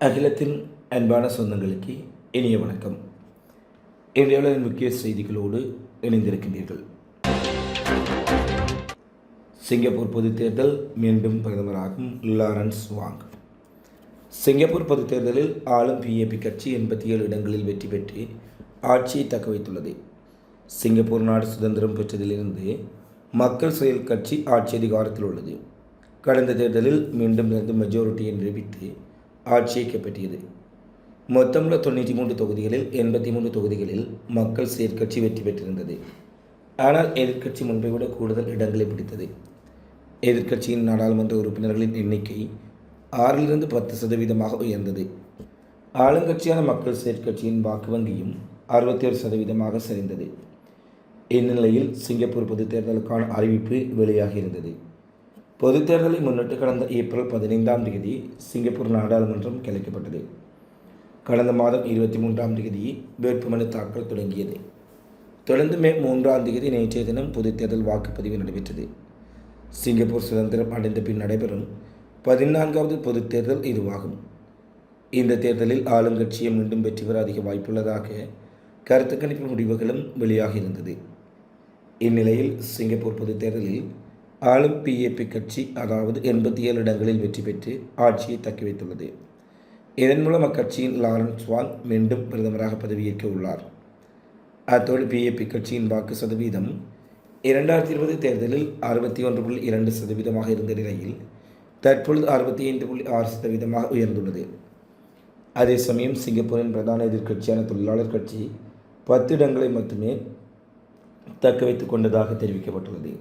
அகிலத்தின் அன்பான சொந்தங்களுக்கு இனிய வணக்கம். இன்றைய முக்கிய செய்திகளோடு இணைந்திருக்கின்றீர்கள். சிங்கப்பூர் பொதுத் தேர்தல் மீண்டும் பிரதமராகும் லாரன்ஸ் வாங். சிங்கப்பூர் பொதுத் தேர்தலில் ஆளும் பிஏபி கட்சி எண்பத்தி ஏழு இடங்களில் வெற்றி பெற்று ஆட்சியை தக்க வைத்துள்ளது. சிங்கப்பூர் நாடு சுதந்திரம் பெற்றதிலிருந்து மக்கள் செயல் கட்சி ஆட்சி அதிகாரத்தில் உள்ளது. கடந்த தேர்தலில் மீண்டும் இருந்து மெஜாரிட்டியை நிரூபித்து ஆட்சியை கைப்பற்றியது மொத்தமுள்ள தொண்ணூற்றி மூன்று தொகுதிகளில் எண்பத்தி மூன்று தொகுதிகளில் மக்கள் செயற்கட்சி வெற்றி பெற்றிருந்தது. ஆனால் எதிர்க்கட்சி முன்பை விட கூடுதல் இடங்களை பிடித்தது. எதிர்க்கட்சியின் நாடாளுமன்ற உறுப்பினர்களின் எண்ணிக்கை ஆறிலிருந்து பத்து சதவீதமாக உயர்ந்தது. ஆளுங்கட்சியான மக்கள் செயற்கட்சியின் வாக்கு வங்கியும் அறுபத்தி ஒரு சதவீதமாக சரிந்தது. இந்நிலையில் சிங்கப்பூர் பொதுத் தேர்தலுக்கான அறிவிப்பு வெளியாகியிருந்தது. பொதுத் தேர்தலை முன்னிட்டு கடந்த ஏப்ரல் பதினைந்தாம் தேதி சிங்கப்பூர் நாடாளுமன்றம் கலைக்கப்பட்டது கடந்த மாதம் இருபத்தி மூன்றாம் தேதி வேட்புமனு தாக்கல் தொடங்கியது. தொடர்ந்து மே மூன்றாம் தேதி நேற்றைய தினம் பொதுத் தேர்தல் வாக்குப்பதிவு நடைபெற்றது. சிங்கப்பூர் சுதந்திரம் அடைந்த பின் நடைபெறும் பதினான்காவது பொதுத் தேர்தல் இதுவாகும். இந்த தேர்தலில் ஆளுங்கட்சியை மீண்டும் வெற்றி பெற அதிக வாய்ப்புள்ளதாக கருத்து கணிப்பு முடிவுகளும் வெளியாகியிருந்தது இந்நிலையில் சிங்கப்பூர் பொதுத் தேர்தலில் ஆளும் பிஏபி கட்சி அதாவது எண்பத்தி ஏழு இடங்களில் வெற்றி பெற்று ஆட்சியை தக்கி வைத்துள்ளது. இதன் மூலம் அக்கட்சியின் லாரன்ஸ் வாங் மீண்டும் பிரதமராக பதவியேற்க உள்ளார். அத்தோடு பிஏபி கட்சியின் வாக்கு சதவீதம் இரண்டாயிரத்தி இருபது தேர்தலில் அறுபத்தி ஒன்று புள்ளி இரண்டு சதவீதமாக இருந்த நிலையில் தற்பொழுது அறுபத்தி ஐந்து புள்ளி ஆறு சதவீதமாக உயர்ந்துள்ளது. அதே சமயம் சிங்கப்பூரின் பிரதான எதிர்க்கட்சியான தொழிலாளர் கட்சி பத்து இடங்களை மட்டுமே தக்க வைத்துக் கொண்டதாக தெரிவிக்கப்பட்டுள்ளது.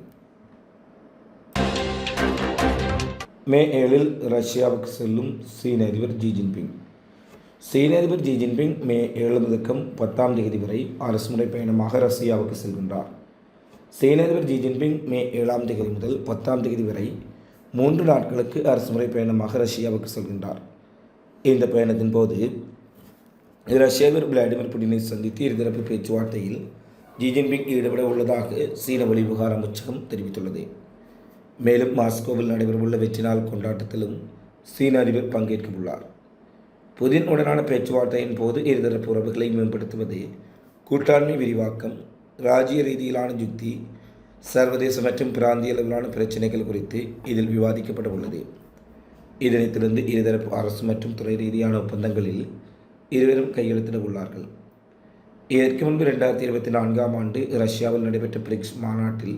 மே ஏழில் ரஷ்யாவுக்கு செல்லும் சீன அதிபர் ஜி ஜின்பிங். சீன அதிபர் ஜி ஜின்பிங் மே ஏழு முதக்கம் பத்தாம் தேதி வரை அரசுமுறை பயணமாக ரஷ்யாவுக்கு செல்கின்றார். சீன அதிபர் ஜி ஜின்பிங் மே ஏழாம் தேதி முதல் பத்தாம் தேதி வரை மூன்று நாட்களுக்கு அரசுமுறை பயணமாக ரஷ்யாவுக்கு செல்கின்றார். இந்த பயணத்தின் போது ரஷ்ய விளாடிமிர் புடினை சந்தித்து இருதரப்பு பேச்சுவார்த்தையில் ஜி ஜின்பிங் ஈடுபட உள்ளதாக சீன வெளிவிவகார அமைச்சகம் தெரிவித்துள்ளது. மேலும் மாஸ்கோவில் நடைபெறவுள்ள வெற்றி நாள் கொண்டாட்டத்திலும் சீன அதிபர் பங்கேற்க உள்ளார் புதின் உடனான பேச்சுவார்த்தையின் போது இருதரப்பு உறவுகளை மேம்படுத்துவது கூட்டாண்மை விரிவாக்கம் ராஜ்ய ரீதியிலான யுக்தி சர்வதேச மற்றும் பிராந்திய அளவிலான பிரச்சினைகள் குறித்து இதில் விவாதிக்கப்பட உள்ளது இதனைத் தொடர்ந்து இருதரப்பு அரசு மற்றும் துறை ரீதியான ஒப்பந்தங்களில் இருவரும் கையெழுத்திட உள்ளார்கள் இதற்கு முன்பு ரெண்டாயிரத்தி இருபத்தி நான்காம் ஆண்டு ரஷ்யாவில் நடைபெற்ற பிரிக்ஸ் மாநாட்டில்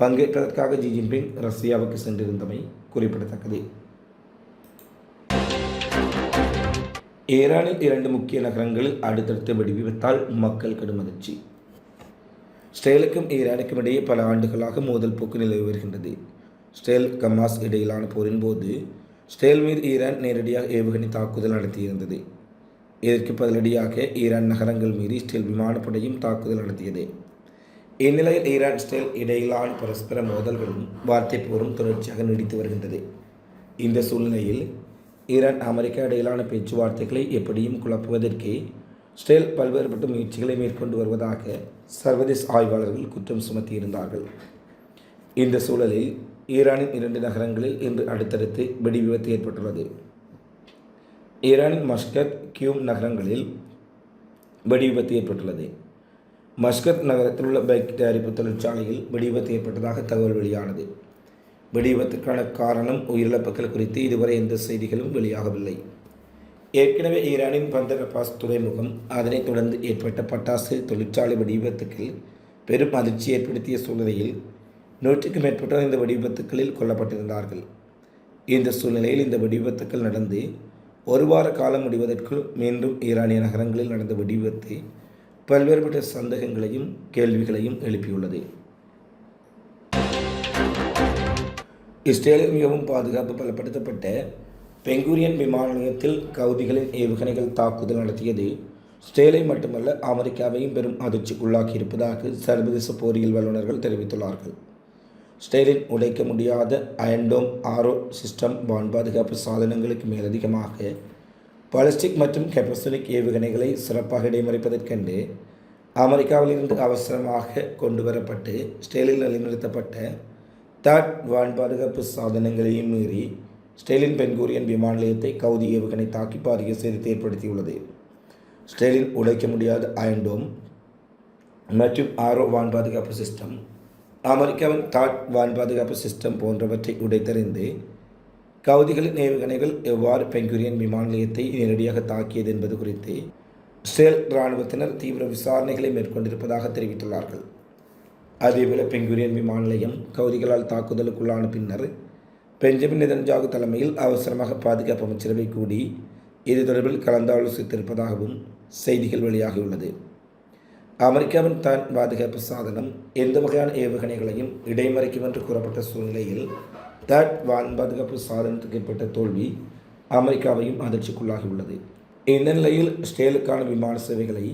பங்கேற்பதற்காக ஜி ஜின்பிங் ரஷ்யாவுக்கு சென்றிருந்தமை குறிப்பிடத்தக்கது. ஈரானில் இரண்டு முக்கிய நகரங்களில் அடுத்தடுத்த வெடிவிபத்தால் மக்கள் கடும் அதிர்ச்சி ஸ்டேலுக்கும் ஈரானுக்கும் இடையே பல ஆண்டுகளாக மோதல் போக்கு நிலவி வருகின்றது. ஸ்டேல் கமாஸ் இடையிலான போரின் போது ஸ்டேல் மீது ஈரான் நேரடியாக ஏவுகணை தாக்குதல் நடத்தியிருந்தது. இதற்கு பதிலடியாக ஈரான் நகரங்கள் மீறி ஸ்டேல் விமானப்படையும் தாக்குதல் நடத்தியது. இந்நிலையில் ஈரான் இஸ்ரேல் இடையிலான பரஸ்பர மோதல்களும் வார்த்தை போரும் தொடர்ச்சியாக நீடித்து வருகின்றது. இந்த சூழ்நிலையில் ஈரான் அமெரிக்கா இடையிலான பேச்சுவார்த்தைகளை எப்படியும் குழப்புவதற்கே இஸ்ரேல் பல்வேறுபட்ட முயற்சிகளை மேற்கொண்டு வருவதாக சர்வதேச ஆய்வாளர்கள் குற்றம் சுமத்தியிருந்தார்கள். இந்த சூழலில் ஈரானின் இரண்டு நகரங்களில் இன்று அடுத்தடுத்து வெடி விபத்து ஏற்பட்டுள்ளது. ஈரானின் மஸ்கத் கியூம் நகரங்களில் வெடி விபத்து ஏற்பட்டுள்ளது. மஸ்கத் நகரத்தில் உள்ள பைக் தயாரிப்பு தொழிற்சாலையில் வெடிவிபத்து ஏற்பட்டதாக தகவல் வெளியானது. வெடிவிபத்துக்கான காரணம் உயிரிழப்புகள் குறித்து இதுவரை எந்த செய்திகளும் வெளியாகவில்லை. ஏற்கனவே ஈரானின் பந்தரபாஸ் துறைமுகம் அதனைத் தொடர்ந்து ஏற்பட்ட பட்டாசு தொழிற்சாலை வெடிவிபத்துக்கள் பெரும் அதிர்ச்சி ஏற்படுத்திய சூழ்நிலையில் நூற்றுக்கும் மேற்பட்டோர் இந்த வெடிவிபத்துக்களில் கொல்லப்பட்டிருந்தார்கள். இந்த சூழ்நிலையில் இந்த வெடிவிபத்துக்கள் நடந்து ஒரு வார காலம் முடிவதற்குள் மீண்டும் ஈரானிய நகரங்களில் நடந்த வெடிவிபத்து பல்வேறுபட்ட சந்தேகங்களையும் கேள்விகளையும் எழுப்பியுள்ளது. இஸ்ரேலில் மிகவும் பாதுகாப்பு பலப்படுத்தப்பட்ட பெங்குரியன் விமான நிலையத்தில் கவுதிகளின் ஏவுகணைகள் தாக்குதல் நடத்தியது. ஸ்டேலை மட்டுமல்ல அமெரிக்காவையும் பெரும் அதிர்ச்சிக்குள்ளாக்கி இருப்பதாக சர்வதேச போரியல் வல்லுநர்கள் தெரிவித்துள்ளார்கள். ஸ்டேலின் உடைக்க முடியாத அயன்டோம் ஆரோ சிஸ்டம் வான் பாதுகாப்பு சாதனங்களுக்கு மேலதிகமாக பாலிஸ்டிக் மற்றும் கெப்பசனிக் ஏவுகணைகளை சிறப்பாக இடைமறிப்பதற்கென்று அமெரிக்காவிலிருந்து அவசரமாக கொண்டு வரப்பட்டு ஸ்டேலில் நிலைநிறுத்தப்பட்ட தாட் வான் பாதுகாப்பு சாதனங்களையும் மீறி ஸ்டேலின் பென்கூரியன் விமான நிலையத்தை கவுதி ஏவுகணை தாக்கி பாரிய சேதத்தை ஏற்படுத்தியுள்ளது. ஸ்டேலின் உடைக்க முடியாத அயன்டோம் மற்றும் ஆரோ வான் பாதுகாப்பு சிஸ்டம் அமெரிக்காவின் தாட் வான் பாதுகாப்பு சிஸ்டம் போன்றவற்றை உடைத்தறிந்து கவுதிகளின் ஏவுகணைகள் எவ்வாறு பெங்குரியன் விமான நிலையத்தை நேரடியாக தாக்கியது என்பது குறித்து இஸ்ரேல் இராணுவத்தினர் தீவிர விசாரணைகளை மேற்கொண்டிருப்பதாக தெரிவித்துள்ளார்கள். அதேபோல பெங்குரியன் விமான நிலையம் கவுதிகளால் தாக்குதலுக்குள்ளான பின்னர் பெஞ்சமின் நெதன்ஜாகு தலைமையில் அவசரமாக பாதுகாப்பு அமைச்சரவை கூடி இது தொடர்பில் கலந்தாலோசித்திருப்பதாகவும் செய்திகள் வெளியாகியுள்ளது. அமெரிக்காவின் தான் பாதுகாப்பு சாதனம் எந்த வகையான ஏவுகணைகளையும் இடைமறைக்கும் என்று கூறப்பட்ட சூழ்நிலையில் தட் வான் பாதுகாப்பு சாதனத்துக்கு ஏற்பட்ட தோல்வி அமெரிக்காவையும் அதிர்ச்சிக்குள்ளாகியுள்ளது. இந்த நிலையில் ஸ்டேலுக்கான விமான சேவைகளை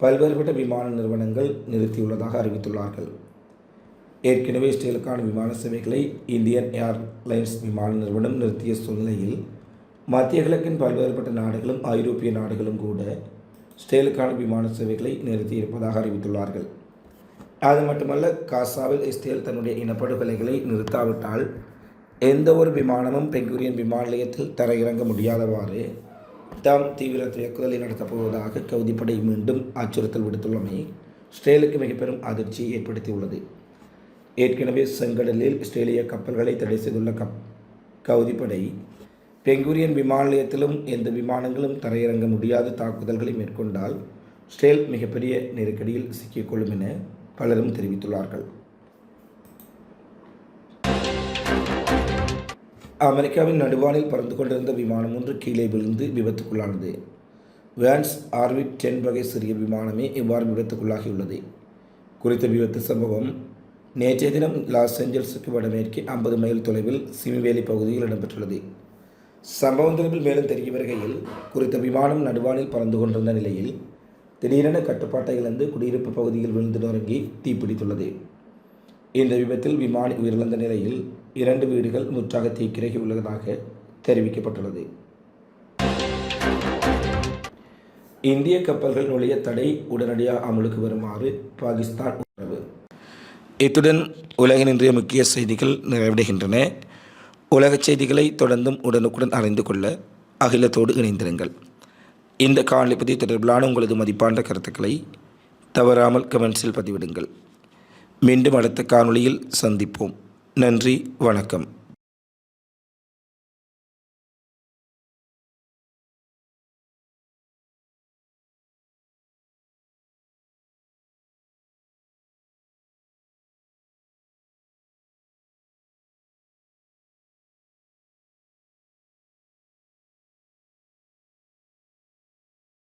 பல்வேறுபட்ட விமான நிறுவனங்கள் நிறுத்தியுள்ளதாக அறிவித்துள்ளார்கள். ஏற்கனவே ஸ்டேலுக்கான விமான சேவைகளை இந்தியன் ஏர்லைன்ஸ் விமான நிறுவனம் நிறுத்திய சூழ்நிலையில் மத்திய கிழக்கின் பல்வேறுபட்ட நாடுகளும் ஐரோப்பிய நாடுகளும் கூட ஸ்டேலுக்கான விமான சேவைகளை நிறுத்தியிருப்பதாக அறிவித்துள்ளார்கள். அது மட்டுமல்ல காசாவில் இஸ்ரேல் தன்னுடைய இனப்படுகொலைகளை நிறுத்தாவிட்டால் எந்த ஒரு விமானமும் பெங்குரியன் விமான நிலையத்தில் தரையிறங்க முடியாதவாறு தாம் தீவிர தாக்குதலை நடத்தப் போவதாக கவுதிப்படை மீண்டும் அச்சுறுத்தல் விடுத்துள்ளமை ஸ்ரேலுக்கு மிக பெரும் அதிர்ச்சியை ஏற்படுத்தியுள்ளது. ஏற்கனவே செங்கடலில் இஸ்ரேலிய கப்பல்களை தடை செய்துள்ள கப் கவுதிப்படை பெங்குரியன் விமான நிலையத்திலும் எந்த விமானங்களும் தரையிறங்க முடியாத தாக்குதல்களை மேற்கொண்டால் ஸ்ட்ரேல் மிகப்பெரிய நெருக்கடியில் சிக்கிக்கொள்ளும் என பலரும் தெரிவித்துள்ளார்கள். அமெரிக்காவின் நடுவானில் பறந்து கொண்டிருந்த விமானம் ஒன்று கீழே விழுந்து விபத்துக்குள்ளானது. வேன்ஸ் ஆர்விட் டென் வகை சிறிய விமானமே இவ்வாறு விபத்துக்குள்ளாகியுள்ளது. குறித்த விபத்து சம்பவம் நேற்றைய தினம் லாஸ் ஏஞ்சல்ஸுக்கு வடமேற்கே ஐம்பது மைல் தொலைவில் சிமிவேலி பகுதியில் இடம்பெற்றுள்ளது. சம்பவம் தொடர்பில் மேலும் தெரிய வருகையில் குறித்த விமானம் நடுவானில் பறந்து கொண்டிருந்த நிலையில் திடீரென கட்டுப்பாட்டை இழந்து குடியிருப்பு பகுதியில் விழுந்து நொறுங்கி தீப்பிடித்துள்ளது. இந்த விபத்தில் விமானி உயிரிழந்த நிலையில் இரண்டு வீடுகள் முற்றாக தீக்கிரகி உள்ளதாக தெரிவிக்கப்பட்டுள்ளது. இந்திய கப்பல்கள் நுழைய தடை உடனடியாக அமலுக்கு வருமாறு பாகிஸ்தான் உத்தரவு. இத்துடன் உலகின் இன்றைய முக்கிய செய்திகள் நிறைவடைகின்றன. உலகச் செய்திகளை தொடர்ந்தும் உடனுக்குடன் அறிந்து கொள்ள அகிலத்தோடு இணைந்திருங்கள். இந்த காணொலி பற்றி தொடர்பிலான உங்களது மதிப்பான கருத்துக்களை தவறாமல் கமெண்ட்ஸில் பதிவிடுங்கள். மீண்டும் அடுத்த காணொளியில் சந்திப்போம். நன்றி வணக்கம்.